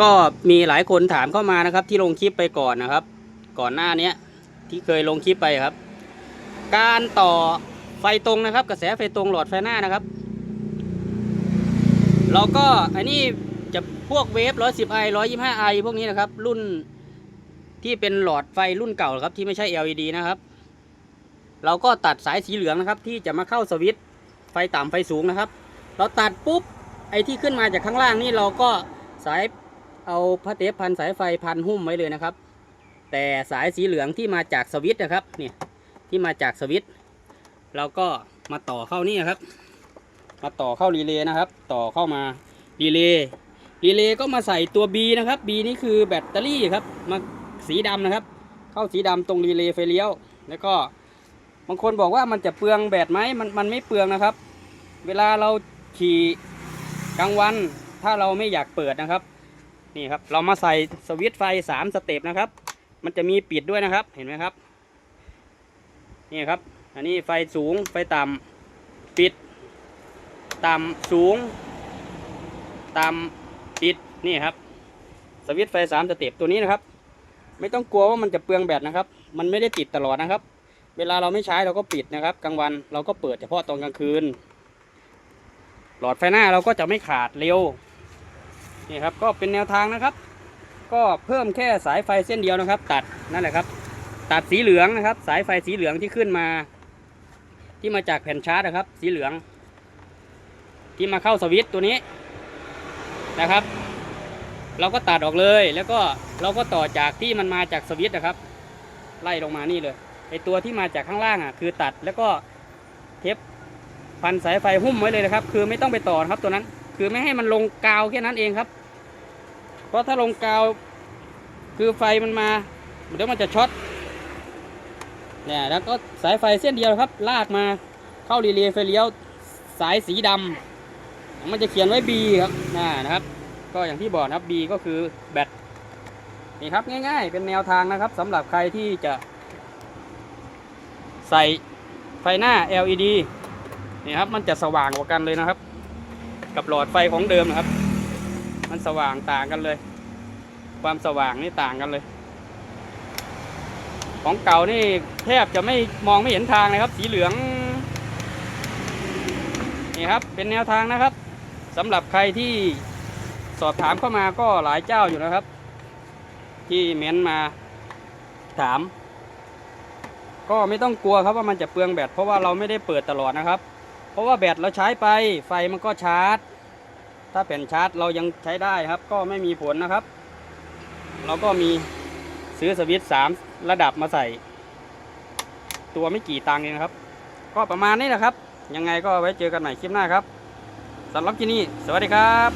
ก็มีหลายคนถามเข้ามานะครับ ที่ลงคลิปไปก่อนนะครับ ก่อนหน้านี้ที่เคยลงคลิปไปครับ การต่อไฟตรงนะครับ กระแสไฟตรงหลอดไฟหน้านะครับ เราก็อันนี้จะพวกเวฟร้อยสิบไอร้อยยี่ห้าไอพวกนี้นะครับ รุ่นที่เป็นหลอดไฟรุ่นเก่าครับ ที่ไม่ใช่ LED นะครับ เราก็ตัดสายสีเหลืองนะครับ ที่จะมาเข้าสวิตช์ไฟต่ำไฟสูงนะครับ เราตัดปุ๊บไอ้ที่ขึ้นมาจากข้างล่างนี่เราก็สาย เอาพระเทปพันสายไฟพันหุ้มไว้เลยนะครับ แต่สายสีเหลืองที่มาจากสวิตช์นะครับเนี่ยที่มาจากสวิตช์เราก็มาต่อเข้านี่นครับ มาต่อเข้ารีเลย์นะครับ ต่อเข้ามารีเลย์รีเลย์ก็มาใส่ตัว B นะครับ B นี่คือแบตเตอรี่ครับมาสีดำนะครับ เข้าสีดำตรงรีเลย์ไฟเลี้ยว แล้วก็บางคนบอกว่ามันจะเปลืองแบตไหมมันมันไม่เปลืองนะครับ เวลาเราขี่กลางวันถ้าเราไม่อยากเปิดนะครับ นี่ครับ เรามาใส่สวิตไฟสามสเต็ปนะครับ มันจะมีปิดด้วยนะครับ เห็นไหมครับ นี่ครับ อันนี้ไฟสูง ไฟต่ำปิด ต่ำสูง ต่ำปิด นี่ครับ สวิตไฟสามสเต็ปตัวนี้นะครับ ไม่ต้องกลัวว่ามันจะเปลืองแบตนะครับ มันไม่ได้ติดตลอดนะครับ เวลาเราไม่ใช้เราก็ปิดนะครับ กลางวันเราก็เปิดเฉพาะตอนกลางคืน หลอดไฟหน้าเราก็จะไม่ขาดเร็ว นี่ครับก็เป็นแนวทางนะครับ ก็เพิ่มแค่สายไฟเส้นเดียวนะครับ ตัดนั่นแหละครับ ตัดสีเหลืองนะครับ สายไฟสีเหลืองที่ขึ้นมา ที่มาจากแผ่นชาร์จนะครับ สีเหลือง ที่มาเข้าสวิตช์ตัวนี้นะครับ เราก็ตัดออกเลยแล้วก็เราก็ต่อจากที่มันมาจากสวิตช์นะครับ ไล่ลงมานี่เลยไอตัวที่มาจากข้างล่างอะคือตัดแล้วก็เทปพันสายไฟหุ้มไว้เลยนะครับ คือไม่ต้องไปต่อครับตัวนั้น คือไม่ให้มันลงกาวแค่นั้นเองครับ เพราะถ้าลงกาวคือไฟมันมา เดี๋ยวมันจะช็อตเนี่ยแล้วก็สายไฟเส้นเดียวครับ ลากมาเข้ารีเลย์ไฟเลี้ยวสายสีดำมันจะเขียนไว้ B ครับน่านะครับ ก็อย่างที่บอกนะครับ B ก็คือแบตนี่ครับง่ายๆ เป็นแนวทางนะครับสำหรับใครที่จะ ใส่ไฟหน้า LED นี่ครับมันจะสว่างกว่ากันเลยนะครับ กับหลอดไฟของเดิมนะครับ มันสว่างต่างกันเลย ความสว่างนี่ต่างกันเลย ของเก่านี่แทบจะไม่มองไม่เห็นทางเลยครับ สีเหลือง นี่ครับ เป็นแนวทางนะครับสำหรับใครที่สอบถามเข้ามาก็หลายเจ้าอยู่นะครับ ที่เม้นมาถาม ก็ไม่ต้องกลัวครับว่ามันจะเปลืองแบตเพราะว่าเราไม่ได้เปิดตลอดนะครับ เพราะว่าแบตเราใช้ไปไฟมันก็ชาร์จ ถ้าแผ่นชาร์จเรายังใช้ได้ครับ ก็ไม่มีผลนะครับ เราก็มีซื้อสวิตช์สามระดับมาใส่ ตัวไม่กี่ตังค์เองนะครับ ก็ประมาณนี้แหละครับ ยังไงก็ไว้เจอกันใหม่คลิปหน้าครับสำหรับที่นี่สวัสดีครับ